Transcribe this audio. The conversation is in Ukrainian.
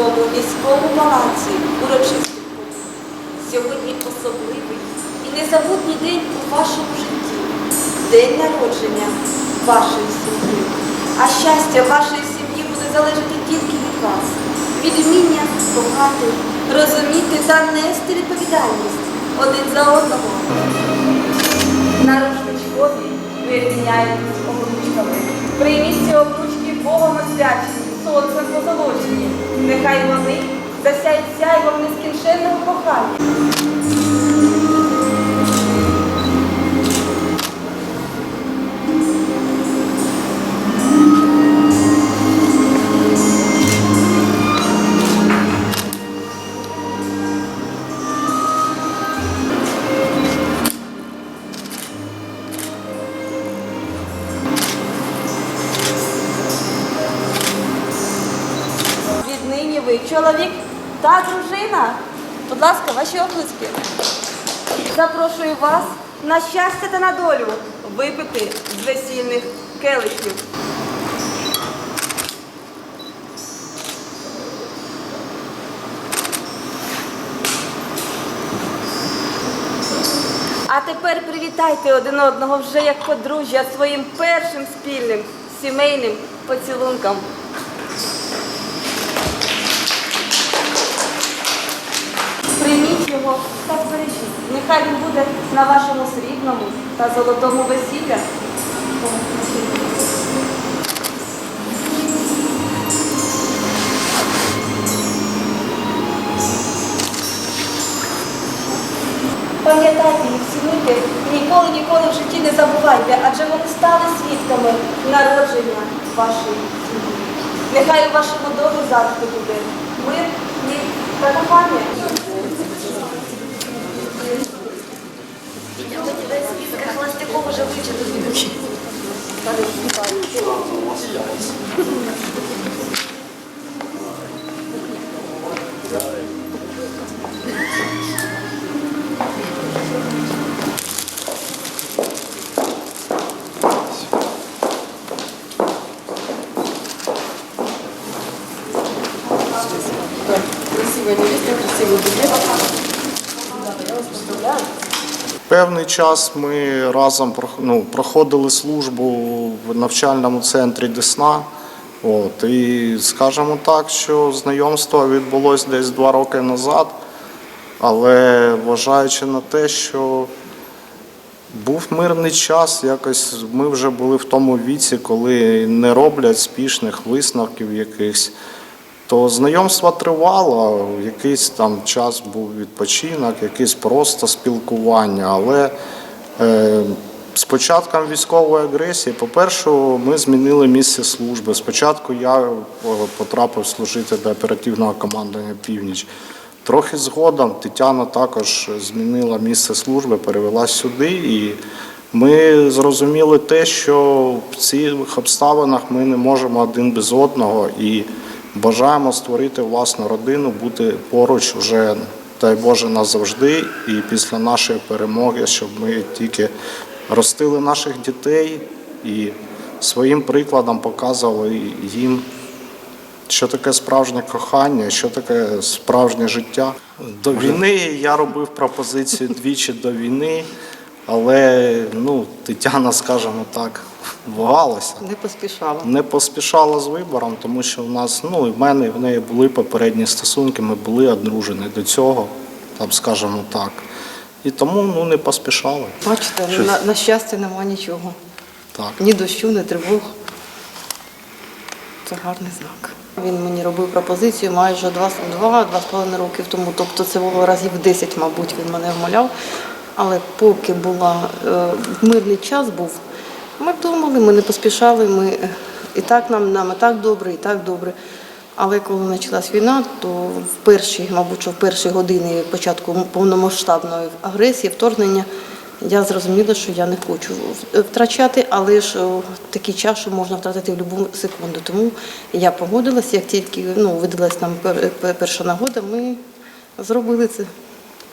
міському палаці урочистих подій. Сьогодні особливий і незабутній день у вашому житті. День народження вашої сім'ї. А щастя вашої сім'ї буде залежати тільки від вас. Від вміння кохати, розуміти та нести відповідальність один за одного. На рушничкові ви обручками. Прийміть ці обручки Богом освячені, сонцем позолочені. Нехай вони засяють сяйвом нескінченного кохання. Ви чоловік та дружина. Будь ласка, ваші оплески. Запрошую вас на щастя та на долю випити з весільних келихів. А тепер привітайте один одного вже як подружжя своїм першим спільним сімейним поцілунком. Нехай він буде на вашому срібному та золотому весілля. Пам'ятайте їх, цінуйте, і ніколи, ніколи в житті не забувайте, адже вони стали свідками народження вашої сім'ї. Нехай у вашому домі завжди буде мир, мир та кохання. Певний час ми разом ну, проходили службу в навчальному центрі Десна. От, і скажімо так, що знайомство відбулося десь два роки назад, але вважаючи на те, що був мирний час, якось ми вже були в тому віці, коли не роблять спішних висновків якихось. То знайомство тривало, якийсь там час був відпочинок, якесь просто спілкування. Але е, з початком військової агресії, по-перше, ми змінили місце служби. Спочатку я е, потрапив служити до оперативного командування Північ. Трохи згодом Тетяна також змінила місце служби, перевелась сюди, і ми зрозуміли те, що в цих обставинах ми не можемо один без одного і бажаємо створити власну родину, бути поруч вже, дай Боже, назавжди. І після нашої перемоги, щоб ми тільки ростили наших дітей і своїм прикладом показували їм що таке справжнє кохання, що таке справжнє життя. До війни я робив пропозицію двічі до війни, але ну, Тетяна, скажімо так, вагалася. Не поспішала. Не поспішала з вибором, тому що в нас, ну і в мене, і в неї були попередні стосунки, ми були одружені до цього, там, скажімо так. І тому ну, не поспішали. Бачите, Щось. на, на щастя нема нічого. Так. Ні дощу, ні тривог. Це гарний знак. Він мені робив пропозицію майже два-два з половиною років тому. Тобто це було разів 10, мабуть, він мене вмоляв. Але поки була е, мирний час був, ми думали, ми не поспішали, ми е, і так нам, нам і так добре, і так добре. Але коли почалась війна, то в перші, мабуть, що в перші години початку повномасштабної агресії, вторгнення, я зрозуміла, що я не хочу втрачати, але ж такий час, що можна втратити в будь-яку секунду. Тому я погодилася, як тільки ну, видалась нам пер- пер- перша нагода, ми зробили це.